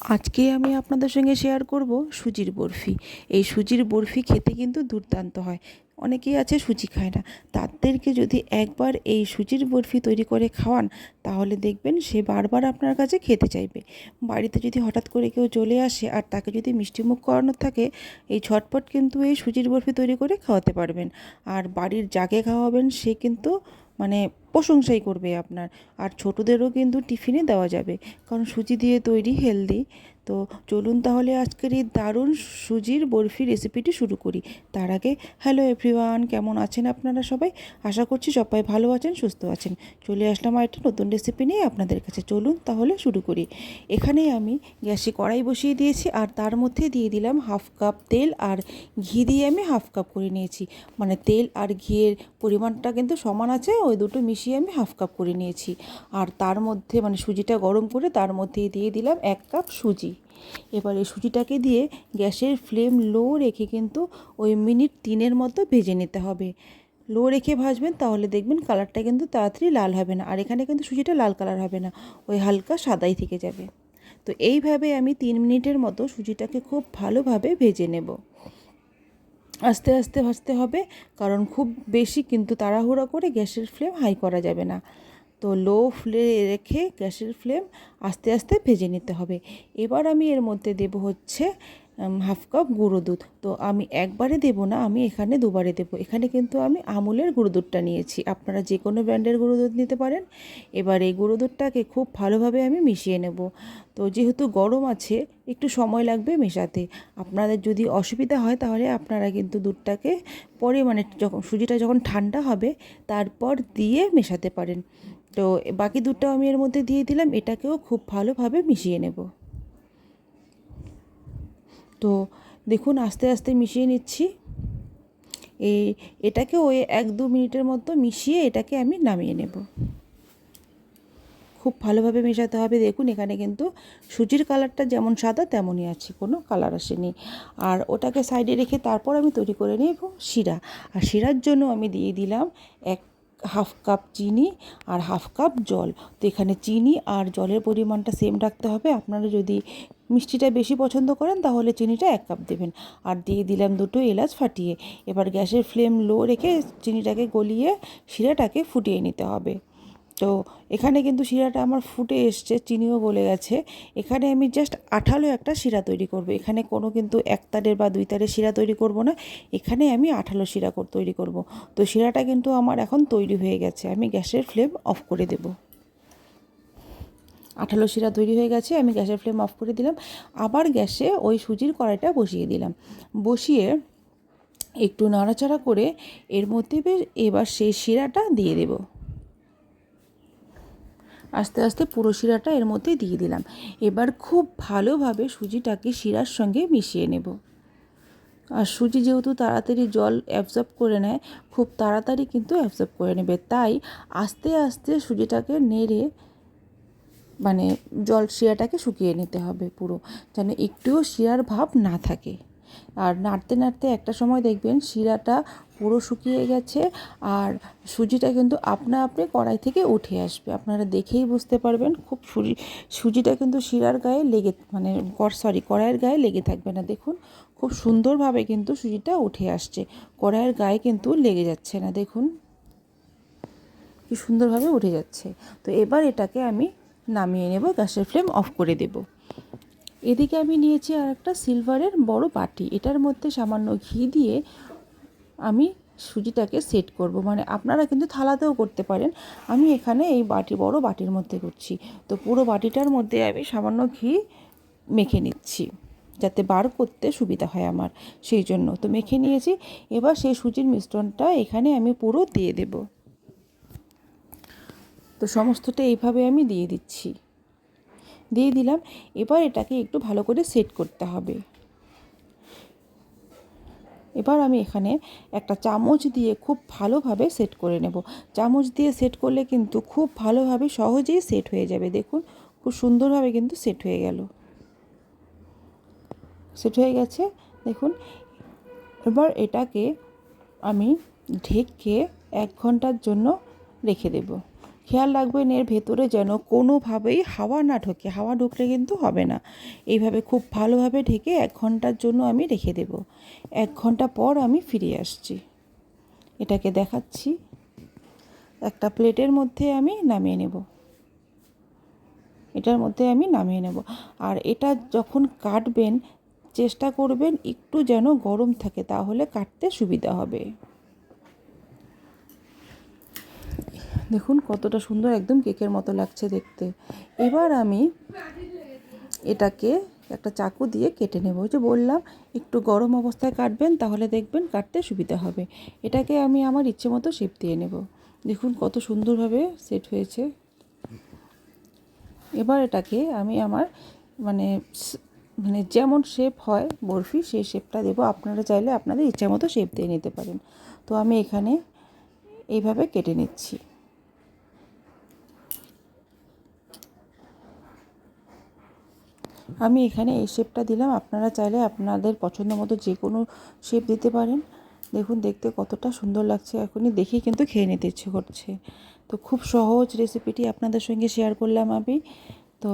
আজকে আমি আপনাদের সঙ্গে শেয়ার করব সুজির বরফি। এই সুজির বরফি খেতে কিন্তু দুর্দান্ত হয়। অনেকেই আছে সুজি খায় না। তাদেরকে যদি একবার এই সুজির বরফি তৈরি করে খাওয়ান, তাহলে দেখবেন সে বারবার আপনার কাছে খেতে চাইবে। বাড়িতে যদি হঠাৎ করে কেউ চলে আসে আর তাকে যদি মিষ্টিমুখ করানো থাকে, এই ঝটপট কিন্তু এই সুজির বরফি তৈরি করে খাওয়াতে পারবেন। আর বাড়ির যাকে খাওয়াবেন, সে কিন্তু মানে প্রশংসাই করবে আপনার। আর ছোটোদেরও কিন্তু টিফিনে দেওয়া যাবে, কারণ সুজি দিয়ে তৈরি হেলদি। তো চলুন তাহলে আজকের এই দারুণ সুজির বরফি রেসিপিটি শুরু করি। তার আগে, হ্যালো এভরিওয়ান, কেমন আছেন আপনারা সবাই? আশা করছি সবাই ভালো আছেন, সুস্থ আছেন। চলে আসলাম একটা নতুন রেসিপি নিয়ে আপনাদের কাছে। চলুন তাহলে শুরু করি। এখানে আমি গ্যাসে কড়াই বসিয়ে দিয়েছি, আর তার মধ্যে দিয়ে দিলাম হাফ কাপ তেল, আর ঘি দিয়ে আমি হাফ কাপ করে নিয়েছি। মানে তেল আর ঘিয়ের পরিমাণটা কিন্তু সমান আছে, ওই দুটো মিশিয়ে আমি হাফ কাপ করে নিয়েছি। আর তার মধ্যে মানে সুজিটা গরম করে তার মধ্যে দিয়ে দিলাম এক কাপ সুজি। এবার এই সুজিটাকে দিয়ে গ্যাসের ফ্লেম লো রেখে কিন্তু ওই মিনিট তিনের মতো ভেজে নিতে হবে। লো রেখে ভাজবেন তাহলে দেখবেন কালারটা কিন্তু তাড়াতাড়ি লাল হবে না। আর এখানে কিন্তু সুজিটা লাল কালার হবে না, ওই হালকা সাদাই থেকে যাবে। তো এইভাবে আমি তিন মিনিটের মতো সুজিটাকে খুব ভালোভাবে ভেজে নেব। আস্তে আস্তে ভাজতে হবে, কারণ খুব বেশি কিন্তু তাড়াহুড়া করে গ্যাসের ফ্লেম হাই করা যাবে না। তো লো ফ্লে, রেখে গ্যাসের ফ্লেম আস্তে আস্তে ভেজে নিতে হবে। এবার আমি এর মধ্যে দেব হচ্ছে হাফ কাপ গুঁড়ো দুধ। তো আমি একবারে দেব না, আমি এখানে দুবারে দেব। এখানে কিন্তু আমি আমুলের গুঁড়ো দুধটা নিয়েছি। আপনারা যে কোনো ব্র্যান্ডের গুঁড়ো দুধ নিতে পারেন। এবার এই গুঁড়ো দুধটাকে খুব ভালোভাবে আমি মিশিয়ে নেব। তো যেহেতু গরম আছে, একটু সময় লাগবে মেশাতে। আপনাদের যদি অসুবিধা হয় তাহলে আপনারা কিন্তু দুধটাকে পরে মানে যখন সুজিটা যখন ঠান্ডা হবে, তারপর দিয়ে মেশাতে পারেন। তো বাকি দুধটাও আমি এর মধ্যে দিয়ে দিলাম, এটাকেও খুব ভালোভাবে মিশিয়ে নেব। তো দেখুন, আস্তে আস্তে মিশিয়ে নিচ্ছি। এই এটাকে ওই এক দু মিনিটের মতো মিশিয়ে এটাকে আমি নামিয়ে নেব। খুব ভালোভাবে মেশাতে হবে। দেখুন, এখানে কিন্তু সুজির কালারটা যেমন সাদা, তেমনই আছে, কোনো কালার আসেনি। আর ওটাকে সাইডে রেখে তারপর আমি তৈরি করে নেব শিরা। আর শিরার জন্য আমি দিয়ে দিলাম এক হাফ কাপ চিনি আর হাফ কাপ জল। তো এখানে চিনি আর জলের পরিমাণটা সেম রাখতে হবে। আপনারা যদি মিষ্টিটা বেশি পছন্দ করেন, তাহলে চিনিটা এক কাপ দেবেন। আর দিয়ে দিলাম দুটো এলাচ ফাটিয়ে। এবার গ্যাসের ফ্লেম লো রেখে চিনিটাকে গলিয়ে শিরাটাকে ফুটিয়ে নিতে হবে। তো এখানে কিন্তু শিরাটা আমার ফুটে এসছে, চিনিও গলে গেছে। এখানে আমি জাস্ট আঠালো একটা শিরা তৈরি করব। এখানে কোনো কিন্তু এক তারের বা দুই তারের শিরা তৈরি করব না। এখানে আমি আঠালো শিরা তৈরি করব। তো শিরাটা কিন্তু আমার এখন তৈরি হয়ে গেছে। আমি গ্যাসের ফ্লেম অফ করে দেব। আঠালো শিরা তৈরি হয়ে গেছে, আমি গ্যাসের ফ্লেম অফ করে দিলাম। আবার গ্যাসে ওই সুজির কড়াইটা বসিয়ে দিলাম। বসিয়ে একটু নাড়াচাড়া করে এর মধ্যে এবার সেই শিরাটা দিয়ে দেবো। আস্তে আস্তে পুরো শিরাটা এর মধ্যে দিয়ে দিলাম। এবার খুব ভালোভাবে সুজিটাকে শিরার সঙ্গে মিশিয়ে নেব। আর সুজি যেহেতু তাড়াতাড়ি জল অ্যাবজর্ব করে নেয়, খুব তাড়াতাড়ি কিন্তু অ্যাবজর্ব করে নেবে। তাই আস্তে আস্তে সুজিটাকে নেড়ে মানে জল শিরাটাকে শুকিয়ে নিতে হবে পুরো, যেন একটুও শিরার ভাব না থাকে। আর নাড়তে নাড়তে একটা সময় দেখবেন শিরাটা পুরো শুকিয়ে গেছে আর সুজিটা কিন্তু আপনা আপনি কড়াই থেকে উঠে আসবে। আপনারা দেখেই বুঝতে পারবেন, খুব সুজি, সুজিটা কিন্তু শিরার গায়ে লেগে মানে সরি কড়াইয়ের গায়ে লেগে থাকবে না। দেখুন, খুব সুন্দরভাবে কিন্তু সুজিটা উঠে আসছে, কড়াইয়ের গায়ে কিন্তু লেগে যাচ্ছে না। দেখুন, কি সুন্দরভাবে উঠে যাচ্ছে। তো এবার এটাকে আমি নামিয়ে নেব, গ্যাসের ফ্লেম অফ করে দেবো। এদিকে আমি নিয়েছি আর একটা সিলভারের বড় বাটি। এটার মধ্যে সামান্য ঘি দিয়ে আমি সুজিটাকে সেট করব। মানে আপনারা কিন্তু থালাতেও করতে পারেন। আমি এখানে এই বাটি, বড় বাটির মধ্যে করছি। তো পুরো বাটিটার মধ্যে আমি সামান্য ঘি মেখে নিচ্ছি, যাতে বার করতে সুবিধা হয় আমার। সেই জন্য তো মেখে নিয়েছি। এবার সেই সুজির মিশ্রণটা এখানে আমি পুরো দিয়ে দেব। তো সমস্তটা এইভাবে আমি দিয়ে দিচ্ছি। দিয়ে দিলাম, এবার এটাকে একটু ভালো করে সেট করতে হবে। এবার আমি এখানে একটা চামচ দিয়ে খুব ভালোভাবে সেট করে নেব। চামচ দিয়ে সেট করলে কিন্তু খুব ভালোভাবে সহজেই সেট হয়ে যাবে। দেখুন, খুব সুন্দরভাবে কিন্তু সেট হয়ে গেল। সেট হয়ে গেছে। দেখুন, এবার এটাকে আমি ঢেকে এক ঘণ্টার জন্য রেখে দেব। খেয়াল রাখবেন, এর ভেতরে যেন কোনোভাবেই হাওয়া না ঢোকে। হাওয়া ঢুকলে কিন্তু হবে না। এইভাবে খুব ভালোভাবে ঢেকে এক ঘণ্টার জন্য আমি রেখে দেব। এক ঘণ্টা পর আমি ফিরে আসছি। এটাকে দেখাচ্ছি। একটা প্লেটের মধ্যে আমি নামিয়ে নেব। এটার মধ্যে আমি নামিয়ে নেব। আর এটা যখন কাটবেন, চেষ্টা করবেন একটু যেন গরম থাকে, তাহলে কাটতে সুবিধা হবে। দেখুন কতটা সুন্দর একদম কেকের মতো লাগছে দেখতে। এবার আমি এটাকে একটা চাকু দিয়ে কেটে নেব। যে বললাম, একটু গরম অবস্থায় কাটবেন, তাহলে দেখবেন কাটতে সুবিধা হবে। এটাকে আমি আমার ইচ্ছে মতো শেপ দিয়ে নেব। দেখুন কত সুন্দরভাবে সেট হয়েছে। এবার এটাকে আমি আমার মানে মানে যেমন শেপ হয় বরফি, সেই শেপটা দেবো। আপনারা চাইলে আপনাদের ইচ্ছা মতো শেপ দিয়ে নিতে পারেন। তো আমি এখানে এইভাবে কেটে নিচ্ছি। আমি এখানে এই শেপটা দিলাম। আপনারা চাইলে আপনাদের পছন্দ মতো যে কোনো শেপ দিতে পারেন। দেখুন, দেখতে কতটা সুন্দর লাগছে। এখনই দেখেই কিন্তু খেয়ে নিতে ইচ্ছে করছে। তো খুব সহজ রেসিপিটি আপনাদের সঙ্গে শেয়ার করলাম আমি। তো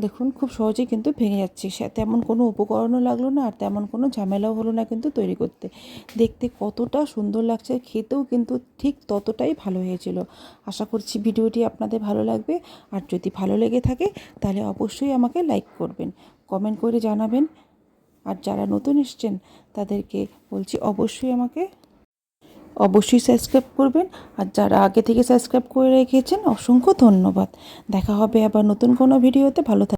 দেখুন, খুব সহজেই কিন্তু ভেঙে যাচ্ছে। তেমন কোনো উপকরণও লাগল না আর তেমন কোনো ঝামেলাও হলো না কিন্তু তৈরি করতে। দেখতে কতটা সুন্দর লাগছে, খেতেও কিন্তু ঠিক ততটাই ভালো হয়েছিল। আশা করছি ভিডিওটি আপনাদের ভালো লাগবে। আর যদি ভালো লেগে থাকে, তাহলে অবশ্যই আমাকে লাইক করবেন, কমেন্ট করে জানাবেন। আর যারা নতুন এসছেন, তাদেরকে বলছি অবশ্যই আমাকে অবশ্যই সাবস্ক্রাইব করবেন। আর যারা আগে থেকে সাবস্ক্রাইব করে রেখেছেন, অসংখ্য ধন্যবাদ। দেখা হবে আবার নতুন কোনো ভিডিওতে ভালো থাক